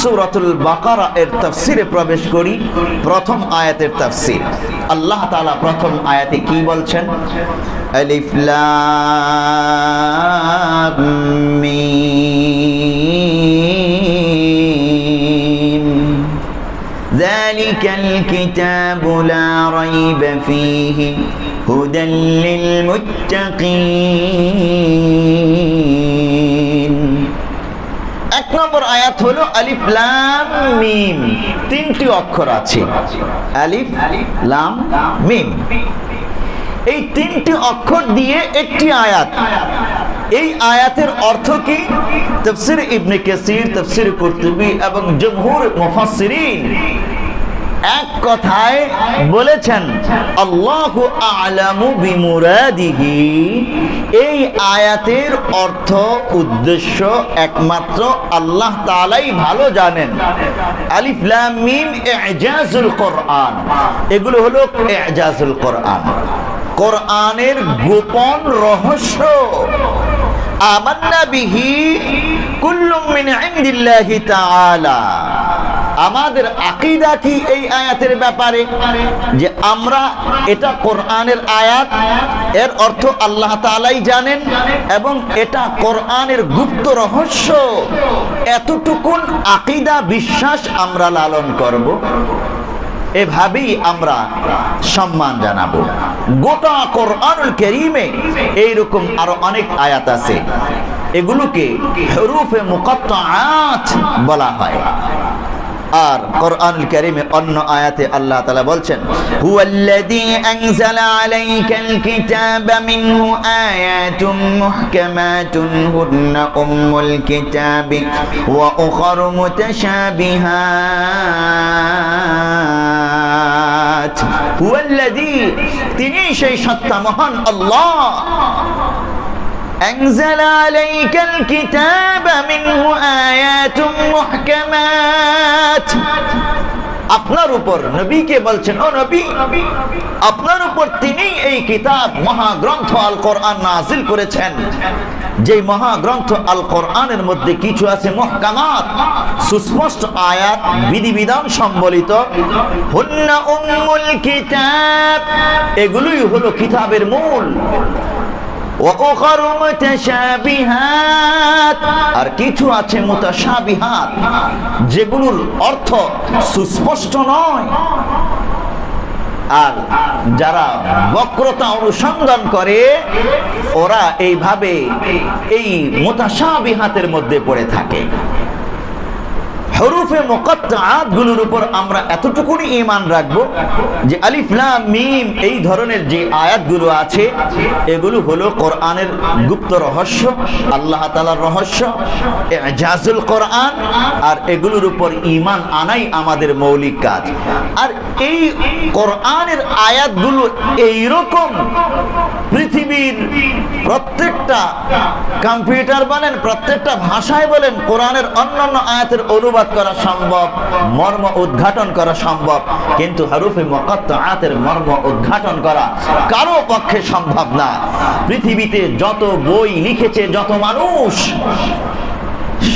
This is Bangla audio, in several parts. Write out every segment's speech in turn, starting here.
সুরাতুল বাকারা এর তাফসিরে প্রবেশ করি, প্রথম আয়াতের তাফসির। আল্লাহ তালা প্রথম আয়াতে কি বলছেন? আলিফ লাম মিম। যালিকাল কিতাবু লা রাইবা ফীহি হুদাল লিল নম্বর আয়াত হলো আলিফ লাম মিম। তিনটি অক্ষর আছে। আলিফ লাম মিম। এই তিনটি অক্ষর দিয়ে একটি আয়াত। এই আয়াতের অর্থ কি? তফসির ইবনে কেসির, তফসির কর্তুবি এবং জমহুর মুফাসসিরিন। এক কথায় বলেছেন, আল্লাহ আলামু বিমুরাদিহি। এই আয়াতের অর্থ, উদ্দেশ্য একমাত্র আল্লাহ তাআলাই ভালো জানেন। আলিফ লাম মিম, ইজাজুল কোরআন। এগুলো হলো ইজাজুল কোরআন। কোরআনের গোপন রহস্য। আমান্না বিহি কুল্লুম মিন ইনদিল্লাহি তাআলা। আমাদের আকীদা কি এই আয়াতের ব্যাপারে? যে আমরা এটা কোরআনের আয়াত, এর অর্থ আল্লাহ তাআলাই জানেন এবং এটা কোরআনের গুপ্ত রহস্য। এতটুকুন আকীদা বিশ্বাস আমরা লালন করব, এভাবেই আমরা সম্মান জানাব। গোটা কোরআনুল কেরিমে এইরকম আরও অনেক আয়াত আছে। এগুলোকে হরুফে মুকত্তাআত বলা হয়। আর কোরআনুল কারীমে অন্য আয়াতে আল্লাহ তাআলা বলছেন, হুয়াল্লাযী আনজালা আলাইকাল কিতাবা মিনহু আয়াতুম মুহকামাতুন হুন্না উম্মুল কিতাবি ওয়া উখারু মুতাশাবিহাত। হুয়াল্লাযী, তিনি সেই সত্তা মহান আল্লাহ। أنزل عليك الكتاب منه آيات محكمات আপনার উপর নবীকে বলছেন ও নবী আপনার উপর তিনি এই কিতাব মহাগ্রন্থ আল কোরআন নাজিল করেছেন যে মহাগ্রন্থ আল কোরআনের মধ্যে কিছু আছে মহকামাত সুস্পষ্ট আয়াত বিধিবিধান সম্বলিত হুন্না উম্মুল কিতাব এগুলোই হলো কিতাবের মূল আর কিছু আছে মুতাশাবিহাত, যেগুলোর অর্থ সুস্পষ্ট নয়। আর যারা বক্রতা অনুসন্ধান করে, ওরা এইভাবে এই মোতাসাবিহাতের মধ্যে পড়ে থাকে। হরুফে মোকাত্তাতগুলোর উপর আমরা এতটুকুনি ইমান রাখব যে আলিফ লাম মিম এই ধরনের যে আয়াতগুলো আছে, এগুলো হলো কোরআনের গুপ্ত রহস্য, আল্লাহ তাআলার রহস্য জাজুল কোরআন, আর এগুলোর উপর ইমান আনাই আমাদের মৌলিক কাজ। আর এই কোরআনের আয়াতগুলো এইরকম পৃথিবীর প্রত্যেকটা কম্পিউটার বলেন, প্রত্যেকটা ভাষায় বলেন, কোরআনের অন্যান্য আয়াতের অনুবাদ করা সম্ভব, মর্ম উদ্ঘাটন করা সম্ভব, কিন্তু হারুফে আয়াতের মর্ম উদ্ঘাটন করা কারও পক্ষে সম্ভব না। পৃথিবীতে যত বই লিখেছে, যত মানুষ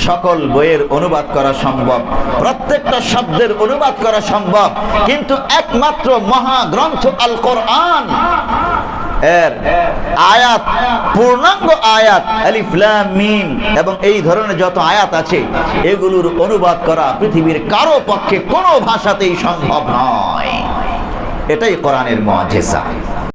সকল বইয়ের অনুবাদ করা সম্ভব, প্রত্যেকটা শব্দের অনুবাদ করা সম্ভব, কিন্তু একমাত্র মহাগ্রন্থ আল কোরআন এর আয়াত, পূর্ণাঙ্গ আয়াত, আলিফ মিম, এবং এই ধরনের যত আয়াত আছে, এগুলোর অনুবাদ করা পৃথিবীর কারও পক্ষে কোনো ভাষাতেই সম্ভব নয়। এটাই কোরআনের মুআজিজা